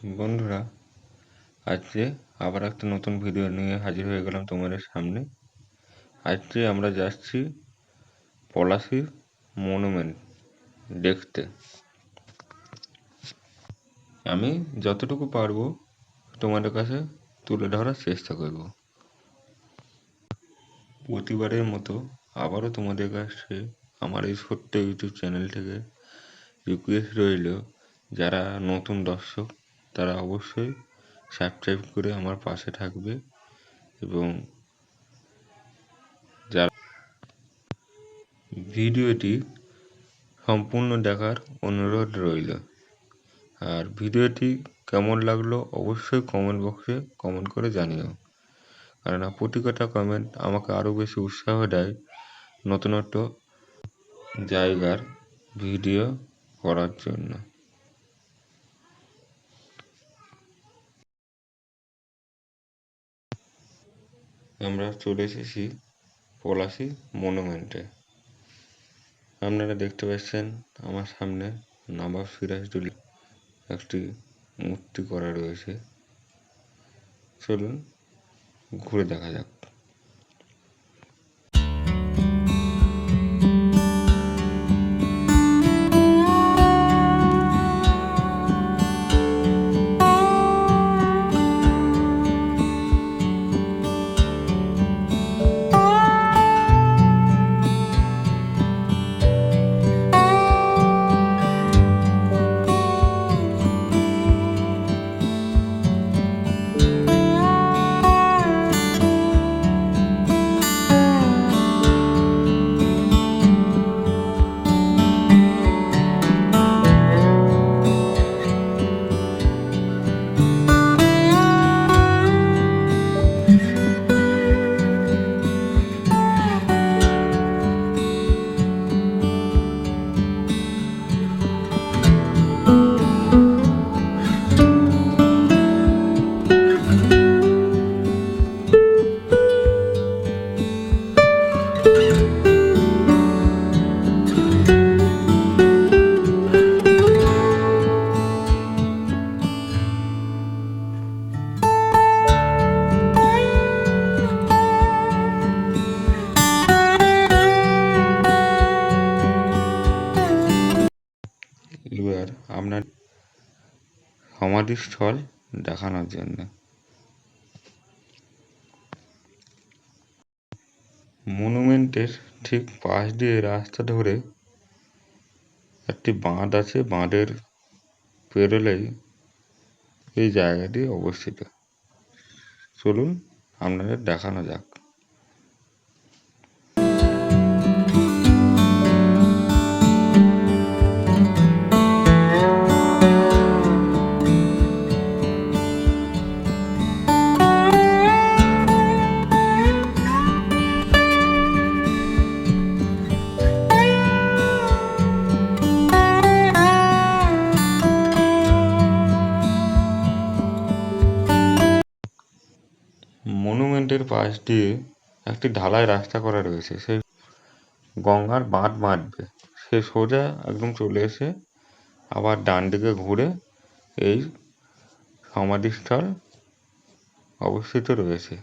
বন্ধুরা, আজকে আবার একটা নতুন ভিডিও নিয়ে হাজির হয়ে গেলাম তোমাদের সামনে। আজকে আমরা যাচ্ছি পলাশির মনুমেন্ট দেখতে। আমি যতটুকু পারব তোমাদের কাছে তুলে ধরার চেষ্টা করব। প্রতিবারের মতো আবারও তোমাদের কাছে আমার এই ছোট্ট ইউটিউব চ্যানেল থেকে রিকোয়েস্ট রইল যারা নতুন দর্শক তারা অবশ্যই সাবস্ক্রাইব করে আমার পাশে থাকবে এবং যারা ভিডিওটি সম্পূর্ণ দেখার অনুরোধ রইল। আর ভিডিওটি কেমন লাগল অবশ্যই কমেন্ট বক্সে কমেন্ট করে জানিও। কেননা প্রতি কটা কমেন্ট আমাকে আরও বেশি উৎসাহ দেয় নতুনত্ব জায়গার ভিডিও করার জন্য। আমরা চলে এসেছি পলাশি মনুমেন্টে। আপনারা দেখতে পাচ্ছেন আমার সামনে নবাব সিরাজদৌল্লা একটি মূর্তি করা রয়েছে। চলুন ঘুরে দেখা যাক। সমাধিস্থল দেখানোর জন্য। মনুমেন্টের ঠিক পাশ দিয়ে রাস্তা ধরে একটি বাঁধ আছে। বাঁধের পেরোলেই এই জায়গাটি অবস্থিত। চলুন, আপনাদের দেখানো যাক। মনুমেন্টের পাশ দিয়ে একটি ঢালাই রাস্তা করা রয়েছে। সেই গঙ্গার বাঁধ বাঁধবে। সে সোজা একদম চলে এসে আবার ডান দিকে ঘুরে এই সমাধিস্থল অবস্থিত রয়েছে।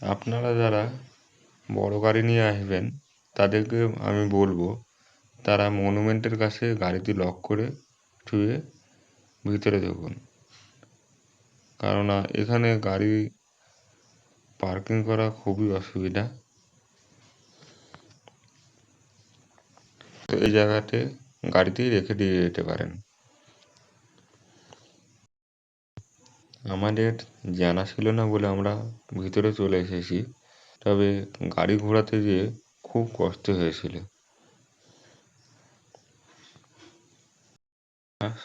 আপনারা যারা বড় গাড়ি নিয়ে আসবেন, তাদেরকে আমি বলব, তারা মনুমেন্টের কাছে গাড়িটি লক করে থুয়ে ভিতরে ঢুকুন। কেননা এখানে গাড়ি পার্কিং করা খুবই অসুবিধা। তো এই জায়গাতে গাড়িটি রেখে দিয়ে যেতে পারেন। আমাদের জানা ছিল না বলে আমরা ভিতরে চলে এসেছি। তবে গাড়ি ঘোরাতে গিয়ে খুব কষ্ট হয়েছিল।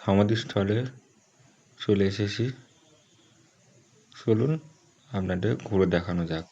সমাধিস্থলে চলে এসেছি। চলুন আপনাদের ঘুরে দেখানো যাক।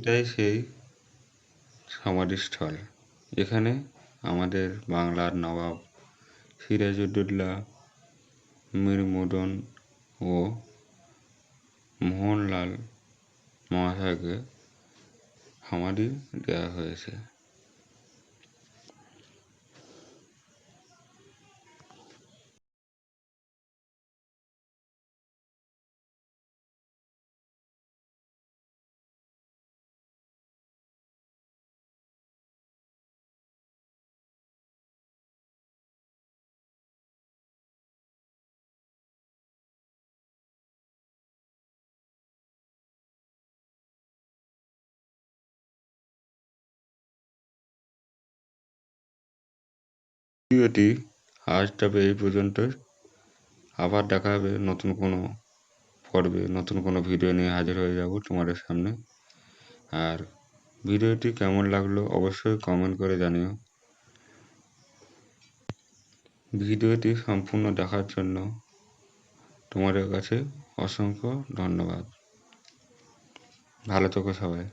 এটাই সেই সমাধিস্থল। এখানে আমাদের বাংলার নবাব সিরাজউদ্দৌলা মীর মদন ও মোহনলাল মহাশয়কে সমাধি দেওয়া হয়েছে। ভিডিওটি আজ তবে এই পর্যন্তই আবার দেখা হবে নতুন কোনো পর্বে, নতুন কোনো ভিডিও নিয়ে হাজির হয়ে যাব তোমাদের সামনে। আর ভিডিওটি কেমন লাগল অবশ্যই কমেন্ট করে জানিও। ভিডিওটি সম্পূর্ণ দেখার জন্য তোমাদের কাছে অসংখ্য ধন্যবাদ। ভালো থেকো সবাই।